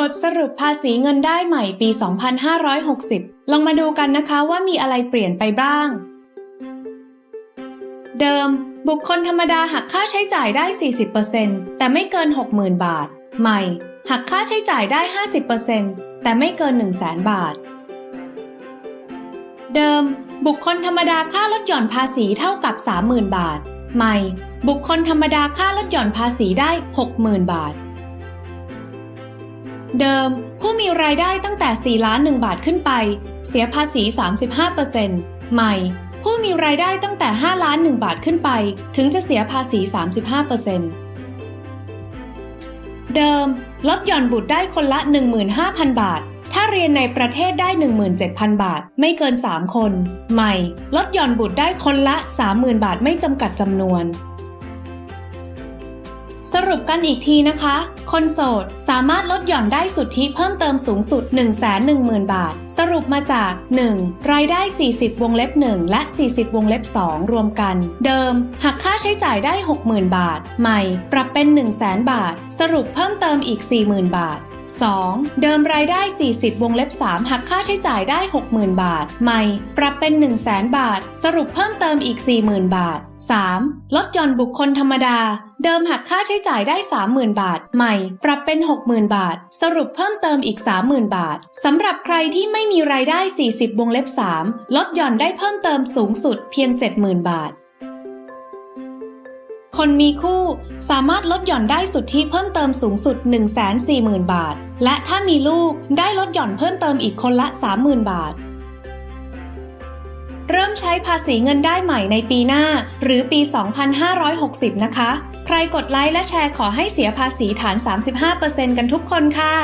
บทสรุปภาษีเงินได้ใหม่ปี 2560 ลองมาดูกันนะคะว่ามีอะไรเปลี่ยนไปบ้าง เดิม บุคคลธรรมดาหักค่าใช้จ่ายได้ 40%แต่ไม่เกิน 60,000 บาท ใหม่ หักค่าใช้จ่ายได้ 50%แต่ไม่เกิน 100,000 บาท เดิม บุคคลธรรมดาค่าลดหย่อนภาษีเท่ากับ 30,000 บาท ใหม่ บุคคลธรรมดาค่าลดหย่อนภาษีได้ 60,000 บาท เดิม ผู้มีรายได้ตั้งแต่ 4 ล้าน 1 บาทขึ้นไป เสียภาษี 35%ใหม่ ผู้มีรายได้ตั้งแต่ 5 ล้าน 1 บาทขึ้นไป ถึงจะเสียภาษี 35%เดิม ลดหย่อนบุตรได้คนละ 15,000 บาท ถ้าเรียนในประเทศได้ 17,000 บาท ไม่เกิน 3 คน ใหม่ ลดหย่อนบุตรได้คนละ 30,000 บาทไม่จำกัดจำนวน สรุปกันอีกทีนะคะ คนโสดสามารถลดหย่อนได้สุทธิเพิ่มเติมสูงสุด 110,000 บาท สรุปมาจาก 1. รายได้ 40 วงเล็บ 1 และ 40 วงเล็บ 2 รวมกัน เดิม หักค่าใช้จ่ายได้ 60,000 บาท ใหม่ ปรับเป็น 100,000 บาท สรุปเพิ่มเติมอีก 40,000 บาท 2. เดิมรายได้ 40 วงเล็บ 3 หักค่าใช้จ่ายได้ 60,000 บาท ใหม่ ปรับเป็น 100,000 บาท สรุปเพิ่มเติมอีก 40,000 บาท 3. ลดหย่อนบุคคลธรรมดา เดิมหักค่าใช้จ่ายได้ 30,000 บาท ใหม่ ปรับเป็น 60,000 บาท สรุปเพิ่มเติมอีก 30,000 บาท สำหรับใครที่ไม่มีรายได้ 40 วงเล็บ 3 ลดหย่อนได้เพิ่มเติมสูงสุดเพียง 70,000 บาท คนมีคู่ สามารถลดหย่อนได้สุทธิเพิ่มเติมสูงสุด 140,000 บาท และถ้ามีลูกได้ลดหย่อนเพิ่มเติมอีกคนละ 30,000 บาท เริ่มใช้ภาษีเงินได้ใหม่ในปีหน้า หรือปี 2560 นะคะ ใครกดไลค์และแชร์ขอให้เสียภาษีฐาน 35%กันทุกคนค่ะ